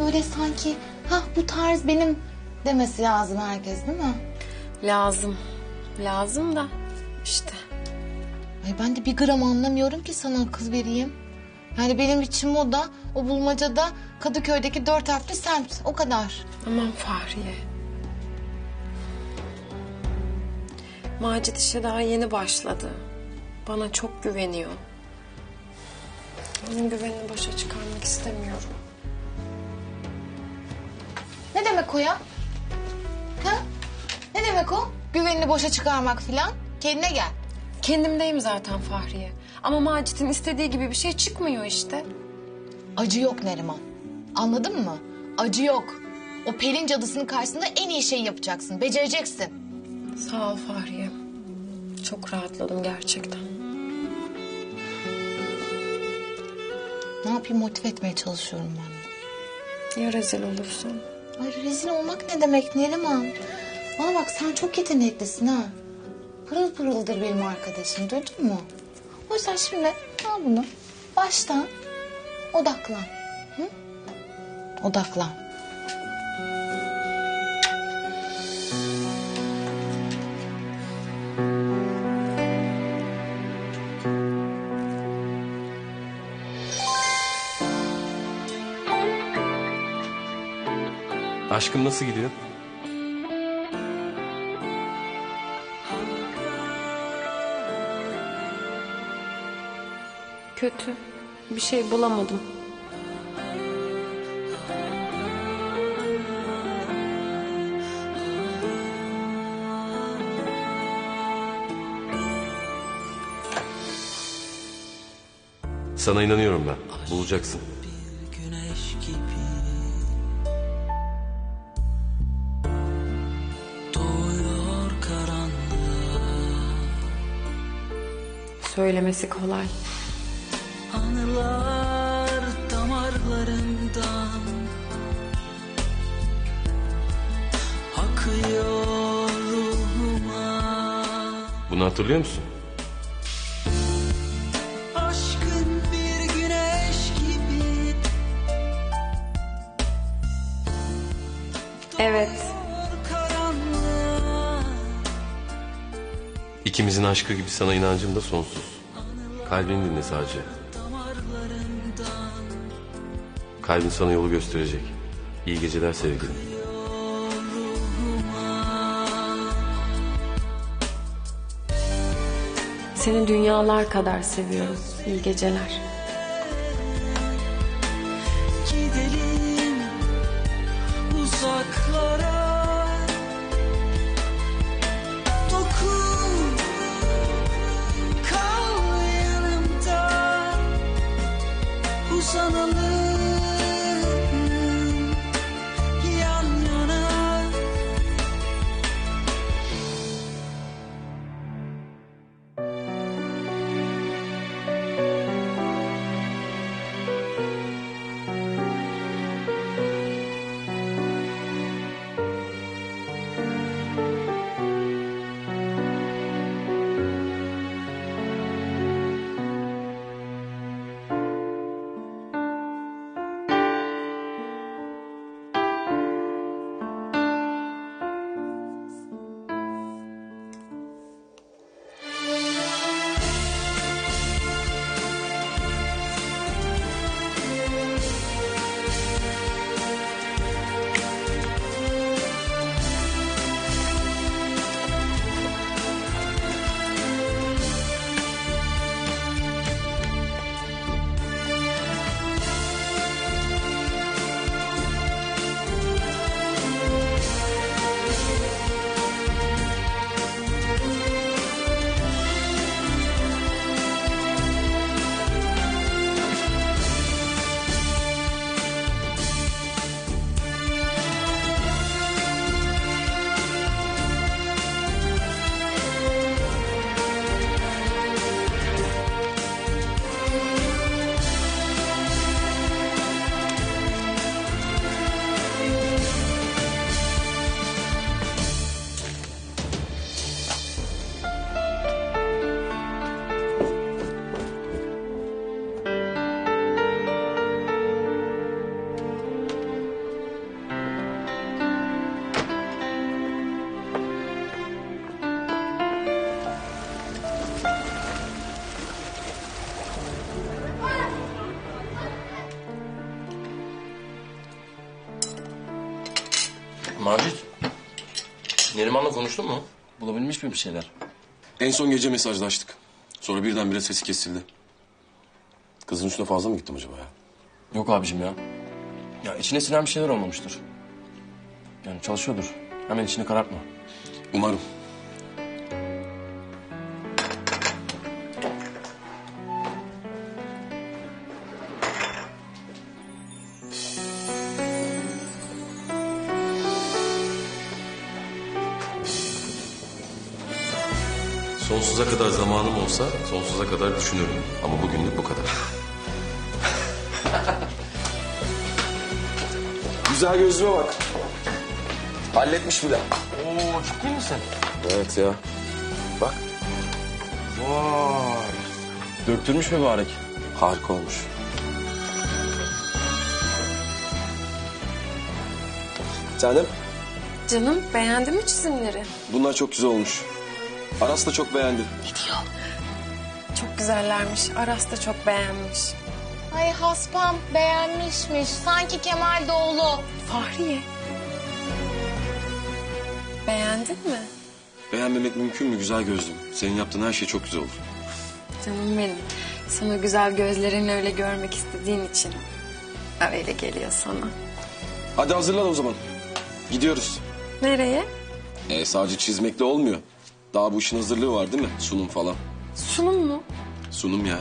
böyle sanki ha bu tarz benim demesi lazım herkes değil mi? Lazım. Lazım da işte. Ay ben de bir gram anlamıyorum ki sana kız vereyim. Yani benim için moda o bulmacada Kadıköy'deki dört harfli semt o kadar. Aman Fahriye. Macit işe daha yeni başladı. Bana çok güveniyor. Onun güvenini boşa çıkarmak istemiyorum. Demek o ya? Ha? Ne demek o? Güvenini boşa çıkarmak filan. Kendine gel. Kendimdeyim zaten Fahriye. Ama Macit'in istediği gibi bir şey çıkmıyor işte. Acı yok Neriman. Anladın mı? Acı yok. O Pelin cadısının karşısında en iyi şeyi yapacaksın. Becereceksin. Sağ ol Fahriye. Çok rahatladım gerçekten. Ne yapayım motive etmeye çalışıyorum ben de. Ya rezil olursam? Ay rezil olmak ne demek Neriman? Bana bak sen çok yeteneklisin ha. Pırıl pırıldır benim arkadaşım duydun mu? O yüzden şimdi al bunu. Baştan odaklan. Hı? Odaklan. Aşkım nasıl gidiyor? Kötü. Bir şey bulamadım. Sana inanıyorum ben. Bulacaksın. Söylemesi kolay. Anılar damarlarımdan Akıyor ruhuma Bunu hatırlıyor musun? İkimizin aşkı gibi sana inancım da sonsuz. Kalbini dinle sadece. Kalbin sana yolu gösterecek. İyi geceler sevgilim. Seni dünyalar kadar seviyorum. İyi geceler. Gidelim uzaklara Macit. Neriman'la konuştun mu? Bulabilmiş mi bir şeyler? En son gece mesajlaştık. Sonra birdenbire sesi kesildi. Kızın üstüne fazla mı gittim acaba ya? Yok abicim ya. Ya içine sinen bir şeyler olmamıştır. Yani çalışıyordur. Hemen içini karartma. Umarım. Sonsuza kadar zamanım olsa sonsuza kadar düşünürüm. Ama bugünlük bu kadar. Güzel gözlüğe bak. Halletmiş bile. Oo ciddi misin? Evet ya. Bak Vay. Döktürmüş mübarek. harika olmuş. Canım Canım beğendi mi çizimleri? bunlar çok güzel olmuş. Aras da çok beğendi. Çok güzellermiş. Aras da çok beğenmiş. Ay haspam beğenmişmiş. Sanki Kemal Doğulu. Fahriye. Beğendin mi? Beğenmemek mümkün mü güzel gözlüm? Senin yaptığın her şey çok güzel olur. Canım benim. Sana güzel gözlerinle öyle görmek istediğin için. Öyle geliyor sana. Hadi hazırlan o zaman. Gidiyoruz. Nereye? E, sadece çizmekle olmuyor. Daha bu işin hazırlığı var değil mi? Sunum falan. Sunum mu? Sunum ya.